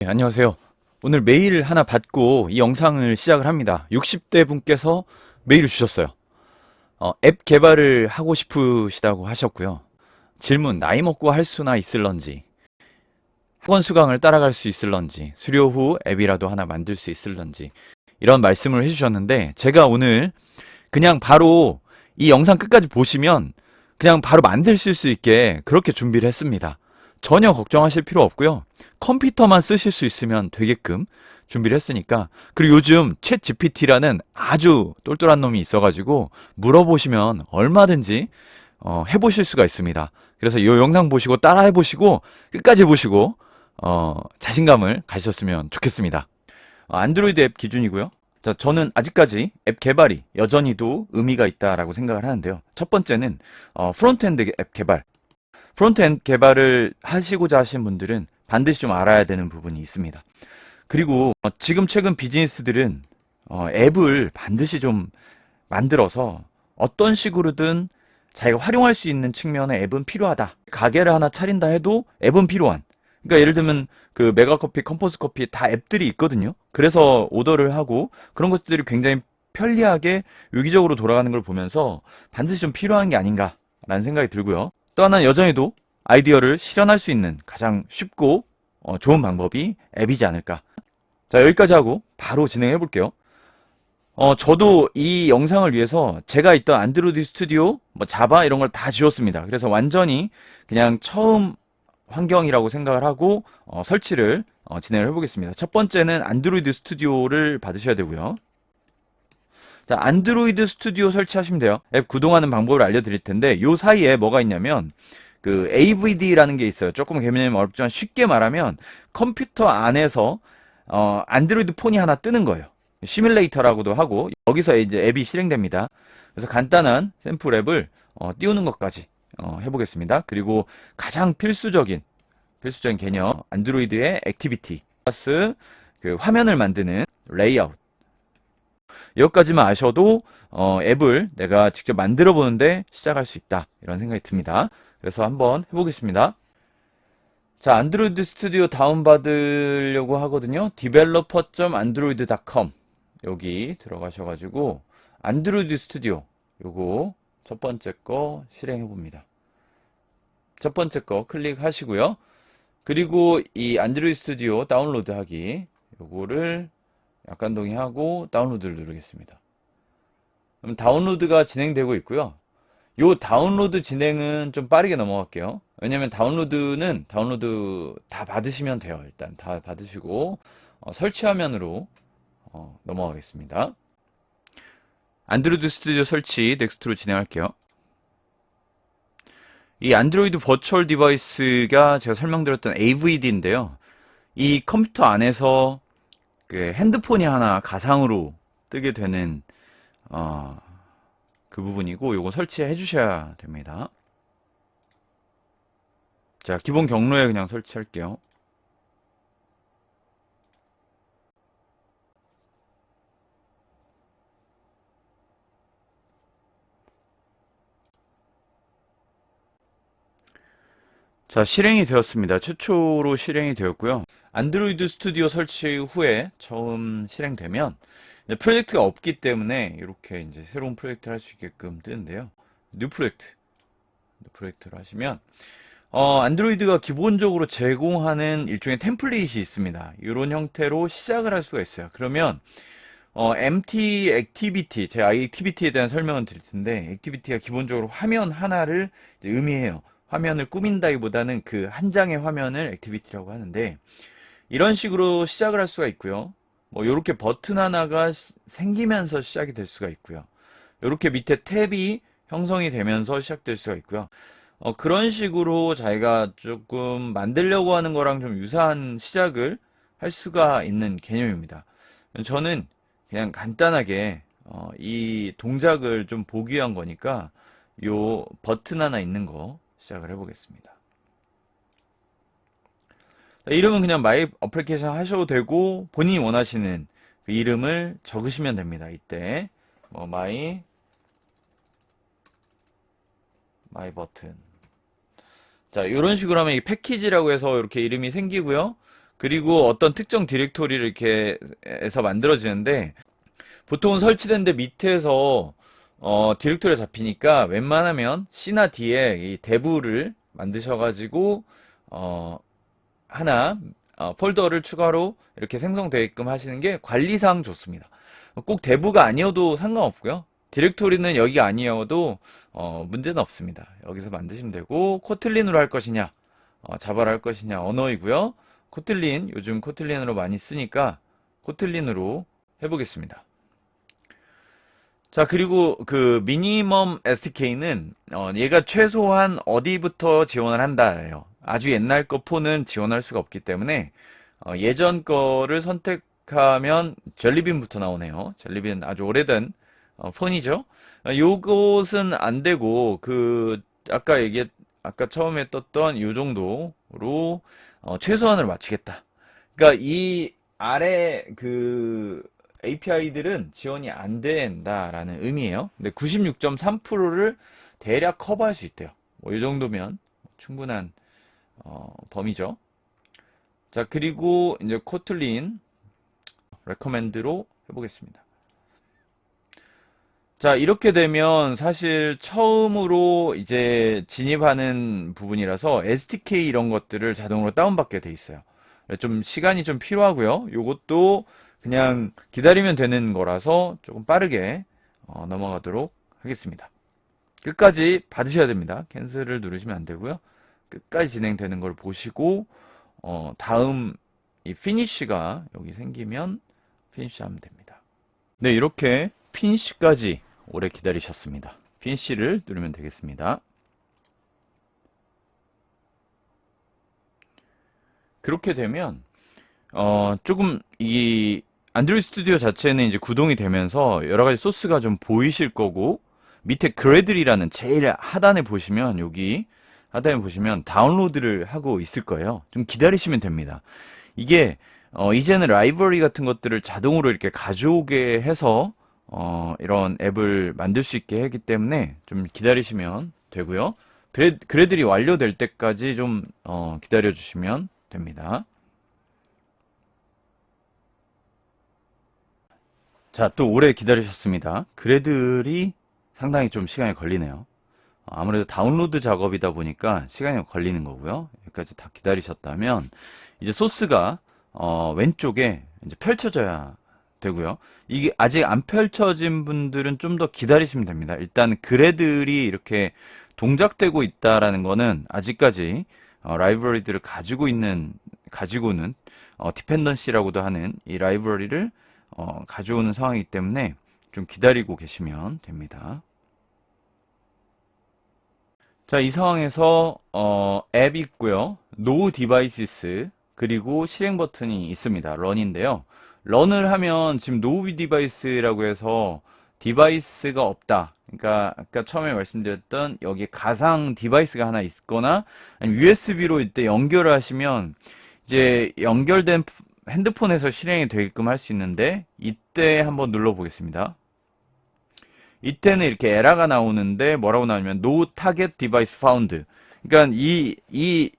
네, 안녕하세요. 오늘 메일 하나 받고 이 영상을 시작을 합니다. 60대 분께서 메일을 주셨어요. 어, 앱 개발을 하고 싶으시다고 하셨고요. 질문, 나이 먹고 할 수나 있을런지, 학원 수강을 따라갈 수 있을런지, 수료 후 앱이라도 하나 만들 수 있을런지, 이런 말씀을 해주셨는데, 제가 오늘 그냥 바로 이 영상 끝까지 보시면 그냥 바로 만드실 수 있게 그렇게 준비를 했습니다. 전혀 걱정하실 필요 없고요. 컴퓨터만 쓰실 수 있으면 되게끔 준비를 했으니까 그리고 요즘 챗 GPT라는 아주 똘똘한 놈이 있어가지고 물어보시면 얼마든지 어, 해보실 수가 있습니다. 그래서 이 영상 보시고 따라 해보시고 끝까지 보시고 어, 자신감을 가지셨으면 좋겠습니다. 어, 안드로이드 앱 기준이고요. 자, 저는 아직까지 앱 개발이 여전히도 의미가 있다라고 생각을 하는데요. 첫 번째는 어, 프론트엔드 앱 개발. 프론트엔드 개발을 하시고자 하신 분들은 반드시 좀 알아야 되는 부분이 있습니다. 그리고 어, 지금 최근 비즈니스들은 어, 앱을 반드시 좀 만들어서 어떤 식으로든 자기가 활용할 수 있는 측면의 앱은 필요하다. 가게를 하나 차린다 해도 앱은 필요한. 그러니까 예를 들면 그 메가커피, 컴포스 커피 다 앱들이 있거든요. 그래서 오더를 하고 그런 것들이 굉장히 편리하게 유기적으로 돌아가는 걸 보면서 반드시 좀 필요한 게 아닌가라는 생각이 들고요. 또 하나는 여전히도 아이디어를 실현할 수 있는 가장 쉽고 어, 좋은 방법이 앱이지 않을까. 자, 여기까지 하고 바로 진행해 볼게요. 어, 저도 이 영상을 위해서 제가 있던 안드로이드 스튜디오, 뭐 자바 이런 걸 다 지웠습니다. 그래서 완전히 그냥 처음 환경이라고 생각을 하고 어, 설치를 어, 진행을 해보겠습니다. 첫 번째는 안드로이드 스튜디오를 받으셔야 되고요. 자, 안드로이드 스튜디오 설치하시면 돼요. 앱 구동하는 방법을 알려드릴 텐데 요 사이에 뭐가 있냐면 그 AVD라는 게 있어요. 조금 개념이 어렵지만 쉽게 말하면 컴퓨터 안에서 어, 안드로이드 폰이 하나 뜨는 거예요. 시뮬레이터라고도 하고 여기서 이제 앱이 실행됩니다. 그래서 간단한 샘플 앱을 어, 띄우는 것까지 어, 해보겠습니다. 그리고 가장 필수적인 필수적인 개념 안드로이드의 액티비티 플러스 그 화면을 만드는 레이아웃 여기까지만 아셔도 어, 앱을 내가 직접 만들어 보는데 시작할 수 있다 이런 생각이 듭니다. 그래서 한번 해보겠습니다. 자, 안드로이드 스튜디오 다운받으려고 하거든요. developer.android.com 여기 들어가셔가지고 안드로이드 스튜디오 요거 첫 번째 거 실행해 봅니다. 첫 번째 거 클릭하시고요. 그리고 이 안드로이드 스튜디오 다운로드 하기 요거를 약간 동의하고 다운로드를 누르겠습니다. 그럼 다운로드가 진행되고 있고요. 요 다운로드 진행은 좀 빠르게 넘어갈게요. 왜냐면 다운로드는 다운로드 다 받으시면 돼요. 일단 다 받으시고 어, 설치 화면으로 어, 넘어가겠습니다. 안드로이드 스튜디오 설치 넥스트로 진행할게요. 이 안드로이드 버추얼 디바이스가 제가 설명드렸던 AVD인데요. 이 컴퓨터 안에서 그 핸드폰이 하나 가상으로 뜨게 되는 어, 그 부분이고 요거 설치해 주셔야 됩니다. 자, 기본 경로에 그냥 설치할게요. 자, 실행이 되었습니다. 최초로 실행이 되었고요. 안드로이드 스튜디오 설치 후에 처음 실행되면 프로젝트가 없기 때문에 이렇게 이제 새로운 프로젝트를 할 수 있게끔 뜨는데요. 뉴 프로젝트. 뉴 프로젝트를 하시면 어, 안드로이드가 기본적으로 제공하는 일종의 템플릿이 있습니다. 이런 형태로 시작을 할 수가 있어요. 그러면 어, MT 액티비티, 이 액티비티에 대한 설명을 드릴 텐데, 액티비티가 기본적으로 화면 하나를 의미해요. 화면을 꾸민다기보다는 그 한 장의 화면을 액티비티라고 하는데, 이런 식으로 시작을 할 수가 있고요. 뭐, 요렇게 버튼 하나가 시- 생기면서 시작이 될 수가 있고요. 요렇게 밑에 탭이 형성이 되면서 시작될 수가 있고요. 어, 그런 식으로 자기가 조금 만들려고 하는 거랑 좀 유사한 시작을 할 수가 있는 개념입니다. 저는 그냥 간단하게 어, 이 동작을 좀 보기 위한 거니까 요 버튼 하나 있는 거 시작을 해보겠습니다. 자, 이름은 그냥 마이 어플리케이션 하셔도 되고 본인이 원하시는 그 이름을 적으시면 됩니다. 이때 뭐 마이 마이 버튼 자 이런 식으로 하면 이 패키지라고 해서 이렇게 이름이 생기고요. 그리고 어떤 특정 디렉토리를 이렇게 해서 만들어지는데 보통은 설치된 데 밑에서 어, 디렉토리가 잡히니까 웬만하면 C나 D에 이 대부를 만드셔가지고 어, 하나 어, 폴더를 추가로 이렇게 생성되게끔 하시는 게 관리상 좋습니다. 꼭 대부가 아니어도 상관없고요. 디렉토리는 여기 아니어도 어, 문제는 없습니다. 여기서 만드시면 되고 코틀린으로 할 것이냐 어, 자바로 할 것이냐 언어이고요. 코틀린 요즘 코틀린으로 많이 쓰니까 코틀린으로 해보겠습니다. 자 그리고 그 미니멈 SDK는 어, 얘가 최소한 어디부터 지원을 한다예요. 아주 옛날 거 폰은 지원할 수가 없기 때문에 어, 예전 거를 선택하면 젤리빈부터 나오네요. 젤리빈 아주 오래된 어, 폰이죠. 어, 요것은 안 되고 그 아까 얘기했 아까 처음에 떴던 요 정도로 어, 최소한으로 맞추겠다. 그러니까 이 아래 그 API들은 지원이 안 된다라는 의미예요. 근데 96.3%를 대략 커버할 수 있대요. 뭐 이 정도면 충분한 어, 범위죠. 자, 그리고 이제 코틀린 레커멘드로 해보겠습니다. 자, 이렇게 되면 사실 처음으로 이제 진입하는 부분이라서 SDK 이런 것들을 자동으로 다운받게 돼 있어요. 좀 시간이 좀 필요하고요. 요것도 그냥 기다리면 되는 거라서 조금 빠르게 어, 넘어가도록 하겠습니다. 끝까지 받으셔야 됩니다. 캔슬을 누르시면 안 되고요. 끝까지 진행되는 걸 보시고 어, 다음 이 피니쉬가 여기 생기면 피니쉬 하면 됩니다. 네, 이렇게 피니쉬까지 오래 기다리셨습니다. 피니쉬를 누르면 되겠습니다. 그렇게 되면 어, 조금 이 안드로이드 스튜디오 자체는 이제 구동이 되면서 여러 가지 소스가 좀 보이실 거고 밑에 그래들이라는 제일 하단에 보시면 여기 하단에 보시면 다운로드를 하고 있을 거예요. 좀 기다리시면 됩니다. 이게 어, 이제는 라이브러리 같은 것들을 자동으로 이렇게 가져오게 해서 어, 이런 앱을 만들 수 있게 하기 때문에 좀 기다리시면 되고요. 그래, 그래들이 완료될 때까지 좀 어, 기다려 주시면 됩니다. 자, 또 오래 기다리셨습니다. 그래들이 상당히 좀 시간이 걸리네요. 아무래도 다운로드 작업이다 보니까 시간이 걸리는 거고요. 여기까지 다 기다리셨다면 이제 소스가 어, 왼쪽에 이제 펼쳐져야 되고요. 이게 아직 안 펼쳐진 분들은 좀 더 기다리시면 됩니다. 일단 그래들이 이렇게 동작되고 있다라는 거는 아직까지 어, 라이브러리들을 가지고 있는 가지고는 어, 디펜던시라고도 하는 이 라이브러리를 어, 가져오는 상황이기 때문에 좀 기다리고 계시면 됩니다. 자, 이 상황에서 어, 앱 있고요. No Devices 그리고 실행 버튼이 있습니다. 런인데요. 런을 하면 지금 No Device라고 해서 디바이스가 없다. 그러니까 아까 처음에 말씀드렸던 여기 가상 디바이스가 하나 있거나 USB로 이때 연결을 하시면 이제 연결된 핸드폰에서 실행이 되게끔 할 수 있는데 이때 한번 눌러 보겠습니다. 이때는 이렇게 에러가 나오는데 뭐라고 나오냐면 No Target Device Found. 그러니까 이, 이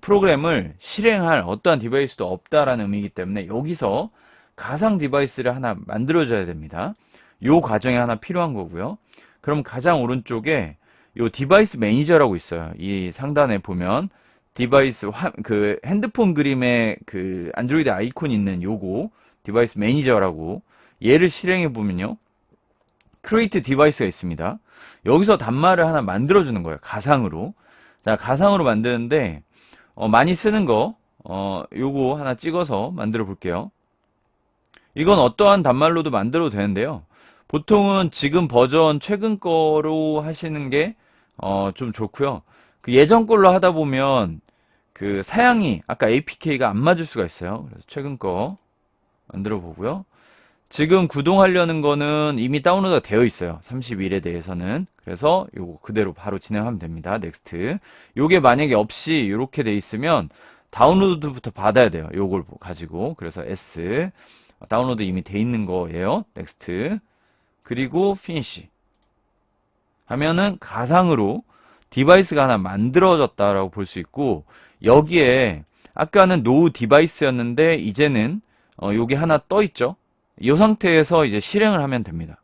프로그램을 실행할 어떠한 디바이스도 없다라는 의미이기 때문에 여기서 가상 디바이스를 하나 만들어줘야 됩니다. 요 과정이 하나 필요한 거고요. 그럼 가장 오른쪽에 요 디바이스 매니저라고 있어요. 이 상단에 보면 디바이스 화, 그 핸드폰 그림에 그 안드로이드 아이콘 있는 요거 디바이스 매니저라고 얘를 실행해 보면요. 크리에이트 디바이스가 있습니다. 여기서 단말을 하나 만들어 주는 거예요. 가상으로. 자, 가상으로 만드는데 어, 많이 쓰는 거 어, 요거 하나 찍어서 만들어 볼게요. 이건 어떠한 단말로도 만들어도 되는데요. 보통은 지금 버전 최근 거로 하시는 게 어, 좀 좋고요. 그 예전 걸로 하다 보면 그 사양이 아까 APK가 안 맞을 수가 있어요. 그래서 최근 거 만들어 보고요. 지금 구동하려는 거는 이미 다운로드가 되어 있어요. 31에 대해서는. 그래서 요거 그대로 바로 진행하면 됩니다. 넥스트. 요게 만약에 없이 이렇게 돼 있으면 다운로드부터 받아야 돼요. 요걸 가지고. 그래서 S. 다운로드 이미 돼 있는 거예요. 넥스트. 그리고 피니시. 하면은 가상으로 디바이스가 하나 만들어졌다라고 볼 수 있고 여기에 아까는 노 디바이스였는데 이제는 어, 요게 하나 떠 있죠. 이 상태에서 이제 실행을 하면 됩니다.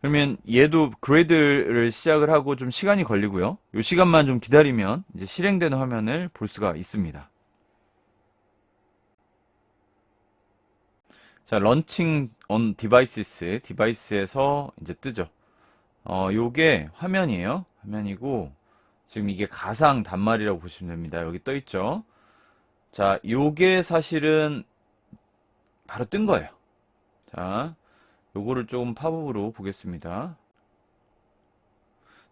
그러면 얘도 그레이드를 시작을 하고 좀 시간이 걸리고요. 이 시간만 좀 기다리면 이제 실행되는 화면을 볼 수가 있습니다. 자, 런칭 on devices, 디바이스에서 이제 뜨죠. 어, 요게 화면이에요. 화면이고, 지금 이게 가상 단말이라고 보시면 됩니다. 여기 떠 있죠. 자, 요게 사실은 바로 뜬 거예요. 자, 요거를 조금 팝업으로 보겠습니다.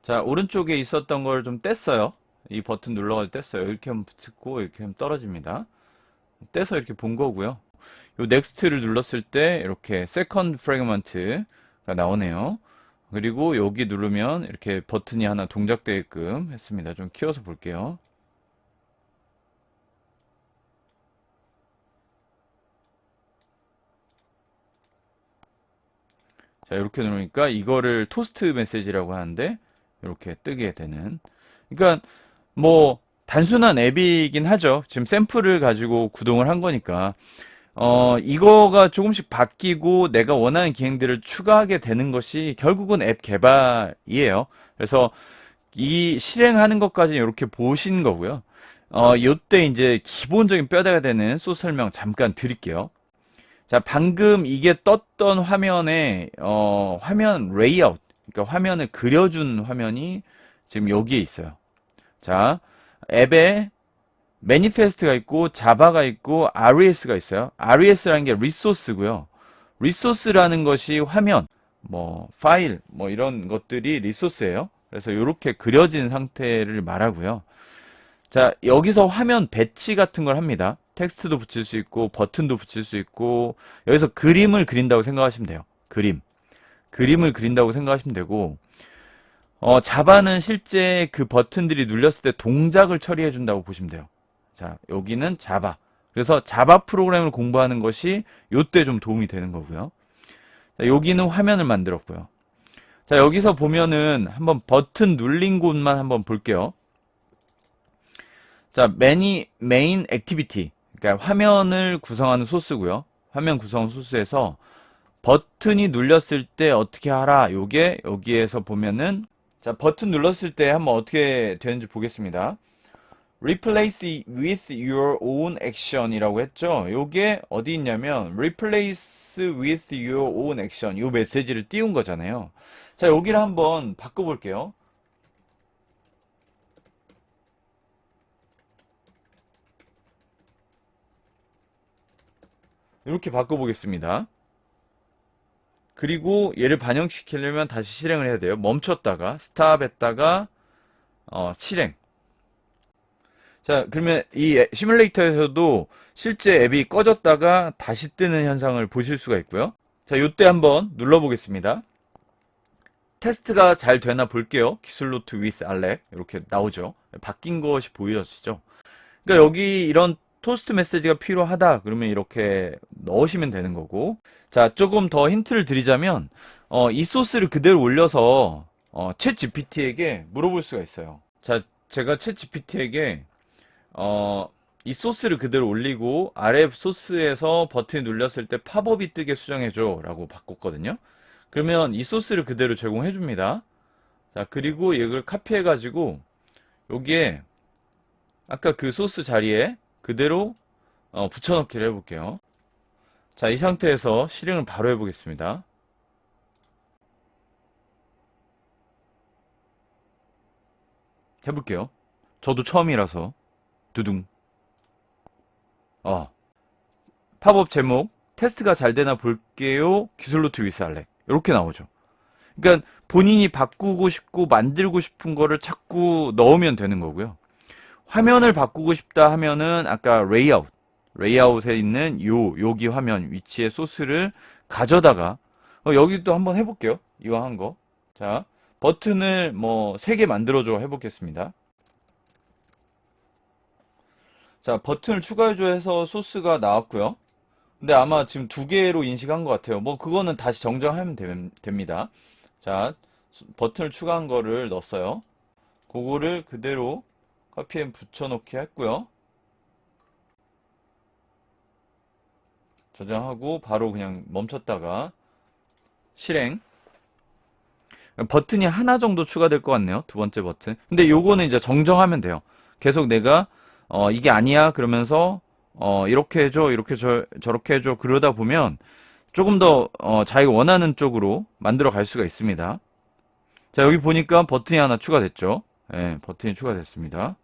자, 오른쪽에 있었던 걸 좀 뗐어요. 이 버튼 눌러가지고 뗐어요. 이렇게 하면 붙고, 이렇게 하면 떨어집니다. 떼서 이렇게 본 거고요. 요 넥스트를 눌렀을 때 이렇게 세컨드 프래그먼트가 나오네요. 그리고 여기 누르면 이렇게 버튼이 하나 동작되게끔 했습니다. 좀 키워서 볼게요. 자, 이렇게 누르니까 이거를 토스트 메시지라고 하는데 이렇게 뜨게 되는. 그러니까 뭐 단순한 앱이긴 하죠. 지금 샘플을 가지고 구동을 한 거니까. 어, 이거가 조금씩 바뀌고 내가 원하는 기능들을 추가하게 되는 것이 결국은 앱 개발이에요. 그래서 이 실행하는 것까지 이렇게 보신 거고요. 어, 요때 이제 기본적인 뼈대가 되는 소스 설명 잠깐 드릴게요. 자, 방금 이게 떴던 화면에, 어, 화면 레이아웃, 그러니까 화면을 그려준 화면이 지금 여기에 있어요. 자, 앱에 매니페스트가 있고 자바가 있고 RES가 있어요. RES라는 게 리소스고요. 리소스라는 것이 화면, 뭐 파일, 뭐 이런 것들이 리소스예요. 그래서 이렇게 그려진 상태를 말하고요. 자, 여기서 화면 배치 같은 걸 합니다. 텍스트도 붙일 수 있고 버튼도 붙일 수 있고 여기서 그림을 그린다고 생각하시면 돼요. 그림. 그림을 그린다고 생각하시면 되고 어, 자바는 실제 그 버튼들이 눌렸을 때 동작을 처리해 준다고 보시면 돼요. 자, 여기는 자바. 그래서 자바 프로그램을 공부하는 것이 요때 좀 도움이 되는 거고요. 자, 여기는 화면을 만들었고요. 자, 여기서 보면은 한번 버튼 눌린 곳만 한번 볼게요. 자, 매니 메인 액티비티. 그러니까 화면을 구성하는 소스고요. 화면 구성 소스에서 버튼이 눌렸을 때 어떻게 하라. 요게 여기에서 보면은 자, 버튼 눌렀을 때 한번 어떻게 되는지 보겠습니다. replace with your own action이라고 했죠. 요게 어디 있냐면 replace with your own action 요 메시지를 띄운 거잖아요. 자, 여기를 한번 바꿔 볼게요. 이렇게 바꿔 보겠습니다. 그리고 얘를 반영시키려면 다시 실행을 해야 돼요. 멈췄다가 스탑 했다가 어, 실행. 자, 그러면 이 애- 시뮬레이터에서도 실제 앱이 꺼졌다가 다시 뜨는 현상을 보실 수가 있고요. 자, 요때 한번 눌러보겠습니다. 테스트가 잘 되나 볼게요. 기술 노트 with 알렉 이렇게 나오죠. 바뀐 것이 보이시죠? 그러니까 여기 이런 토스트 메시지가 필요하다 그러면 이렇게 넣으시면 되는 거고 자 조금 더 힌트를 드리자면 어, 이 소스를 그대로 올려서 어, 챗 GPT에게 물어볼 수가 있어요. 자 제가 챗 GPT에게 어, 이 소스를 그대로 올리고 아래 소스에서 버튼 눌렸을 때 팝업이 뜨게 수정해줘 라고 바꿨거든요. 그러면 이 소스를 그대로 제공해 줍니다. 자, 그리고 이걸 카피해 가지고 여기에 아까 그 소스 자리에 그대로 어, 붙여넣기를 해볼게요. 자, 이 상태에서 실행을 바로 해보겠습니다. 해볼게요. 저도 처음이라서 두둥. 어. 팝업 제목 테스트가 잘 되나 볼게요. 기술 노트 위스 할래. 이렇게 나오죠. 그러니까 본인이 바꾸고 싶고 만들고 싶은 거를 자꾸 넣으면 되는 거고요. 화면을 바꾸고 싶다 하면은 아까 레이아웃, 레이아웃에 있는 요 여기 화면 위치의 소스를 가져다가 어, 여기도 한번 해볼게요. 이거 한 거. 자 버튼을 뭐세개 만들어줘 해보겠습니다. 자 버튼을 추가해줘 해서 소스가 나왔고요. 근데 아마 지금 두 개로 인식한 것 같아요. 뭐 그거는 다시 정정하면 됨- 됩니다. 자 수- 버튼을 추가한 거를 넣었어요. 그거를 그대로 커피 앤 붙여놓기 했고요. 저장하고 바로 그냥 멈췄다가 실행. 버튼이 하나 정도 추가될 것 같네요. 두 번째 버튼. 근데 요거는 이제 정정하면 돼요. 계속 내가 어 이게 아니야 그러면서 어 이렇게 해줘 이렇게 저 저렇게 해줘 그러다 보면 조금 더 어, 자기가 원하는 쪽으로 만들어 갈 수가 있습니다. 자 여기 보니까 버튼이 하나 추가됐죠. 예, 버튼이 추가됐습니다.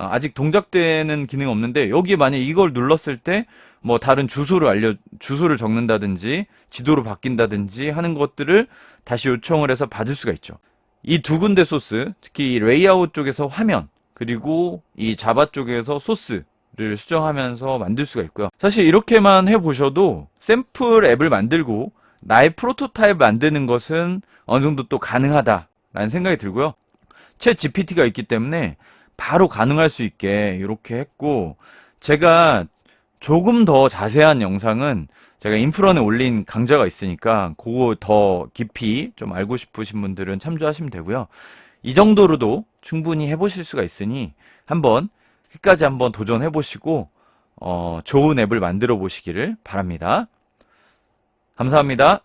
아, 아직 동작되는 기능 없는데 여기에 만약 이걸 눌렀을 때 뭐 다른 주소를 알려 주소를 적는다든지 지도로 바뀐다든지 하는 것들을 다시 요청을 해서 받을 수가 있죠. 이 두 군데 소스, 특히 이 레이아웃 쪽에서 화면 그리고 이 자바 쪽에서 소스 를 수정하면서 만들 수가 있고요. 사실 이렇게만 해보셔도 샘플 앱을 만들고 나의 프로토타입 만드는 것은 어느 정도 또 가능하다라는 생각이 들고요. 챗 GPT가 있기 때문에 바로 가능할 수 있게 이렇게 했고 제가 조금 더 자세한 영상은 제가 인프런에 올린 강좌가 있으니까 그거 더 깊이 좀 알고 싶으신 분들은 참조하시면 되고요. 이 정도로도 충분히 해보실 수가 있으니 한번 끝까지 한번 도전해 보시고 어, 좋은 앱을 만들어 보시기를 바랍니다. 감사합니다.